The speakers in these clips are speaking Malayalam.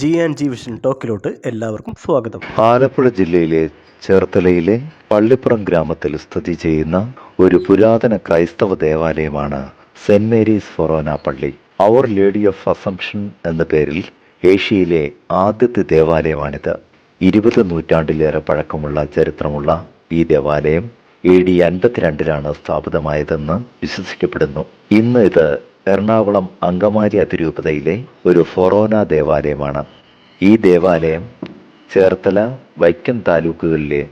ജി ആൻഡ് ജി വിഷൻ ടോക്കിലോട്ട് എല്ലാവർക്കും സ്വാഗതം. ആലപ്പുഴ ജില്ലയിലെ ചേർത്തലയിലെ പള്ളിപ്പുറം ഗ്രാമത്തിൽ സ്ഥിതി ചെയ്യുന്ന ഒരു പുരാതന ക്രൈസ്തവ ദേവാലയമാണ് സെന്റ് മേരീസ് ഫൊറോന പള്ളി. അവർ ലേഡി ഓഫ് അസംഷൻ എന്ന പേരിൽ ഏഷ്യയിലെ ആദ്യത്തെ ദേവാലയമാണിത്. ഇരുപത് നൂറ്റാണ്ടിലേറെ പഴക്കമുള്ള ചരിത്രമുള്ള ഈ ദേവാലയം എ ഡി അൻപത്തിരണ്ടിലാണ് സ്ഥാപിതമായതെന്ന് വിശ്വസിക്കപ്പെടുന്നു. ഇന്ന് ഇത് എറണാകുളം അങ്കമാരി അതിരൂപതയിലെ ഒരു ഫൊറോന ദേവാലയമാണ്. ഈ ദേവാലയം ചേർത്തല വൈക്കം താലൂക്കുകളിലെ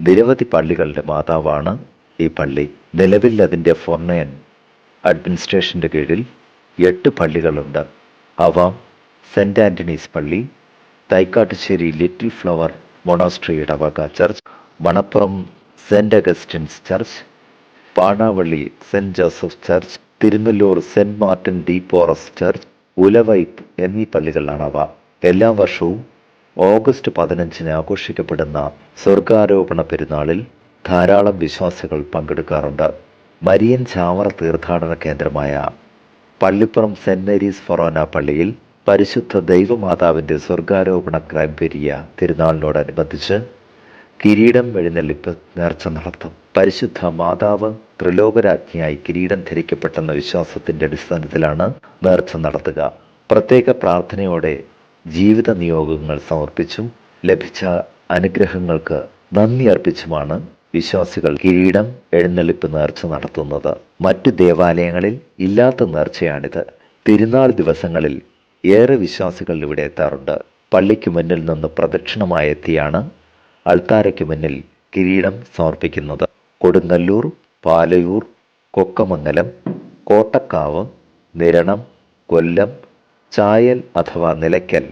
നിരവധി പള്ളികളുടെ മാതാവാണ് ഈ പള്ളി. നിലവിൽ അതിന്റെ ഫൊർണയൻ അഡ്മിനിസ്ട്രേഷന്റെ കീഴിൽ എട്ട് പള്ളികളുണ്ട്. അവ സെന്റ് ആന്റണീസ് പള്ളി തൈക്കാട്ടുശ്ശേരി ലിറ്റിൽ ഫ്ലവർ മൊണോസ്ട്രിയുടെ വക ചർച്ച് മണപ്പുറം സെന്റ് അഗസ്റ്റിൻസ് ചർച്ച് പാണാവള്ളി സെന്റ് Joseph church Thirunellur saint Martin de Porres church Ulavaipu എന്നീ പള്ളികളാണവ എല്ലാ വർഷവും ഓഗസ്റ്റ് പതിനഞ്ചിന് ആഘോഷിക്കപ്പെടുന്ന സ്വർഗാരോപണ പെരുന്നാളിൽ ധാരാളം വിശ്വാസികൾ പങ്കെടുക്കാറുണ്ട്. മരിയൻ ചാവറ തീർത്ഥാടന കേന്ദ്രമായ പള്ളിപ്പുറം സെന്റ് മേരീസ് ഫൊറോന പള്ളിയിൽ പരിശുദ്ധ ദൈവമാതാവിന്റെ സ്വർഗാരോപണ ക്രൈംപെരിയ തിരുനാളിനോടനുബന്ധിച്ച് കിരീടം എഴുന്നള്ളിപ്പ് നേർച്ച നടത്തും. പരിശുദ്ധ മാതാവ് ത്രിലോകരാജ്ഞിയായി കിരീടം ധരിക്കപ്പെട്ടെന്ന വിശ്വാസത്തിന്റെ അടിസ്ഥാനത്തിലാണ് നേർച്ച നടത്തുക. പ്രത്യേക പ്രാർത്ഥനയോടെ ജീവിത നിയോഗങ്ങൾ സമർപ്പിച്ചും ലഭിച്ച അനുഗ്രഹങ്ങൾക്ക് നന്ദി അർപ്പിച്ചുമാണ് വിശ്വാസികൾ കിരീടം എഴുന്നള്ളിപ്പ് നേർച്ച നടത്തുന്നത്. മറ്റു ദേവാലയങ്ങളിൽ ഇല്ലാത്ത നേർച്ചയാണിത്. തിരുനാൾ ദിവസങ്ങളിൽ ഏറെ വിശ്വാസികൾ ഇവിടെ എത്താറുണ്ട്. പള്ളിക്ക് മുന്നിൽ നിന്ന് പ്രദക്ഷിണമായി എത്തിയാണ് അൾത്താരയ്ക്ക് മുന്നിൽ കിരീടം സമർപ്പിക്കുന്നത് കൊടുങ്ങല്ലൂർ പാലയൂർ കൊക്കമംഗലം കോട്ടക്കാവ് നിരണം കൊല്ലം ചായൽ അഥവാ നിലയ്ക്കൽ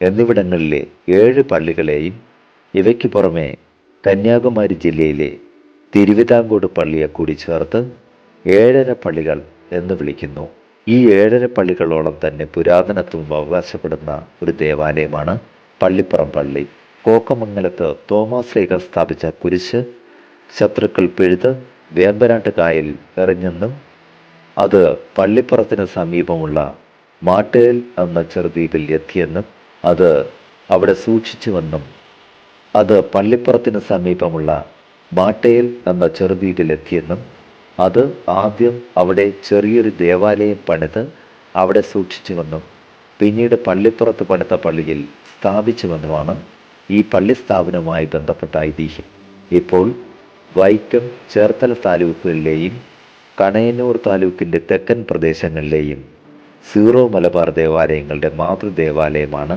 എന്നിവിടങ്ങളിലെ ഏഴ് പള്ളികളെയും ഇവയ്ക്ക് പുറമെ കന്യാകുമാരി ജില്ലയിലെ തിരുവിതാംകൂട് പള്ളിയെ കൂടി ചേർത്ത് ഏഴര പള്ളികൾ എന്ന് വിളിക്കുന്നു. ഈ ഏഴര പള്ളികളോളം തന്നെ പുരാതനത്വം അവകാശപ്പെടുന്ന ഒരു ദേവാലയമാണ് പള്ളിപ്പുറം പള്ളി. കോക്കമംഗലത്ത് തോമസ് ലീഗ സ്ഥാപിച്ച കുരിശ് ശത്രുക്കൾ പിഴുത് വേമ്പനാട്ട് കായൽ എറിഞ്ഞെന്നും അത് പള്ളിപ്പുറത്തിന് സമീപമുള്ള മാട്ടേൽ എന്ന ചെറുദ്വീപിൽ എത്തിയെന്നും അത് അവിടെ സൂക്ഷിച്ചുവെന്നും അത് പള്ളിപ്പുറത്തിന് സമീപമുള്ള മാട്ടേൽ എന്ന ചെറുദ്വീപിൽ എത്തിയെന്നും അത് ആദ്യം അവിടെ ചെറിയൊരു ദേവാലയം പണിത് അവിടെ സൂക്ഷിച്ചുവെന്നും പിന്നീട് പള്ളിപ്പുറത്ത് പണിത പള്ളിയിൽ സ്ഥാപിച്ചുവെന്നുമാണ് ഈ പള്ളി സ്ഥാപനവുമായി ബന്ധപ്പെട്ട ഐതിഹ്യം. ഇപ്പോൾ വൈക്കം ചേർത്തല താലൂക്കുകളിലെയും കണയന്നൂർ താലൂക്കിന്റെ തെക്കൻ പ്രദേശങ്ങളിലെയും സീറോ മലബാർ ദേവാലയങ്ങളുടെ മാതൃദേവാലയമാണ്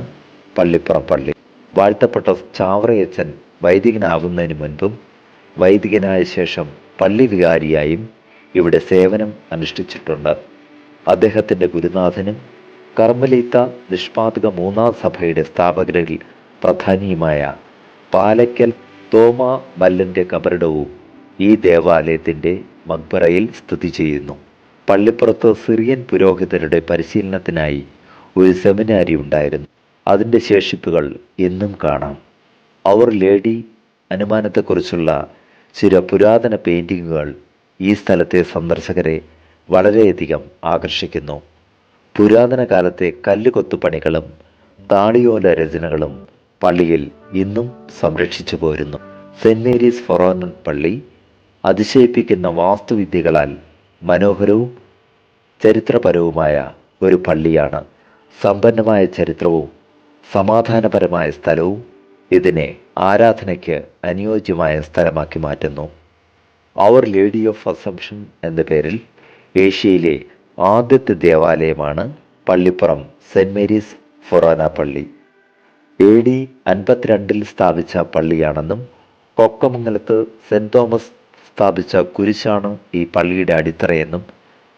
പള്ളിപ്പുറം പള്ളി. വാഴ്ത്തപ്പെട്ട ചാവറയച്ചൻ വൈദികനാകുന്നതിന് മുൻപും വൈദികനായ ശേഷം പള്ളി വികാരിയായും ഇവിടെ സേവനം അനുഷ്ഠിച്ചിട്ടുണ്ട്. അദ്ദേഹത്തിന്റെ ഗുരുനാഥനും കർമ്മലീത്ത നിഷ്പാതക മൂന്നാം സഭയുടെ സ്ഥാപകരിൽ പ്രധാനിയുമായ പാലയ്ക്കൽ തോമ മല്ലന്റെ കബറിടവും ഈ ദേവാലയത്തിന്റെ മക്ബറയിൽ സ്ഥിതി ചെയ്യുന്നു. പള്ളിപ്പുറത്ത് സിറിയൻ പുരോഹിതരുടെ പരിശീലനത്തിനായി ഒരു സെമിനാരി ഉണ്ടായിരുന്നു. അതിന്റെ ശേഷിപ്പുകൾ എന്നും കാണാം. അവർ ലേഡി അനുമാനത്തെക്കുറിച്ചുള്ള ചില പുരാതന പെയിന്റിങ്ങുകൾ ഈ സ്ഥലത്തെ സന്ദർശകരെ വളരെയധികം ആകർഷിക്കുന്നു. പുരാതന കാലത്തെ കല്ലുകൊത്തുപണികളും താളിയോല രചനകളും പള്ളിയിൽ ഇന്നും സംരക്ഷിച്ചു പോരുന്നു. സെന്റ് മേരീസ് ഫൊറോനൻ പള്ളി അതിശയിപ്പിക്കുന്ന വാസ്തുവിദ്യകളാൽ മനോഹരവും ചരിത്രപരവുമായ ഒരു പള്ളിയാണ്. സമ്പന്നമായ ചരിത്രവും സമാധാനപരമായ സ്ഥലവും ഇതിനെ ആരാധനയ്ക്ക് അനുയോജ്യമായ സ്ഥലമാക്കി മാറ്റുന്നു. അവർ ലേഡി ഓഫ് അസംഷൻ എന്ന പേരിൽ ഏഷ്യയിലെ ആദ്യത്തെ ദേവാലയമാണ് പള്ളിപ്പുറം സെന്റ് മേരീസ് ഫൊറോന പള്ളി. എ ഡി അൻപത്തിരണ്ടിൽ സ്ഥാപിച്ച പള്ളിയാണെന്നും കൊക്കമംഗലത്ത് സെന്റ് തോമസ് സ്ഥാപിച്ച കുരിശാണ് ഈ പള്ളിയുടെ അടിത്തറയെന്നും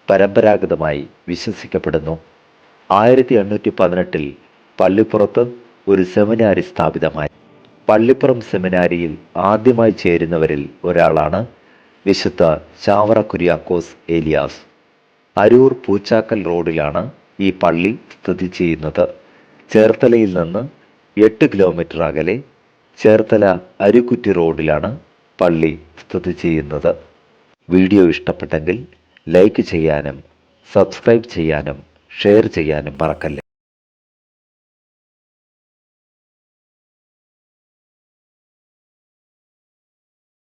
പരമ്പരാഗതമായി വിശ്വസിക്കപ്പെടുന്നു. ആയിരത്തി എണ്ണൂറ്റി പതിനെട്ടിൽ പള്ളിപ്പുറത്ത് ഒരു സെമിനാരി സ്ഥാപിതമായി. പള്ളിപ്പുറം സെമിനാരിയിൽ ആദ്യമായി ചേരുന്നവരിൽ ഒരാളാണ് വിശുദ്ധ ചാവറ കുര്യാക്കോസ് ഏലിയാസ്. അരൂർ പൂച്ചാക്കൽ റോഡിലാണ് ഈ പള്ളി സ്ഥിതി ചെയ്യുന്നത്. ചേർത്തലയിൽ നിന്ന് എട്ട് കിലോമീറ്റർ അകലെ ചേർത്തല അരുക്കുറ്റി റോഡിലാണ് പള്ളി സ്ഥിതി ചെയ്യുന്നത്. വീഡിയോ ഇഷ്ടപ്പെട്ടെങ്കിൽ ലൈക്ക് ചെയ്യാനും സബ്സ്ക്രൈബ് ചെയ്യാനും ഷെയർ ചെയ്യാനും മറക്കല്ലേ.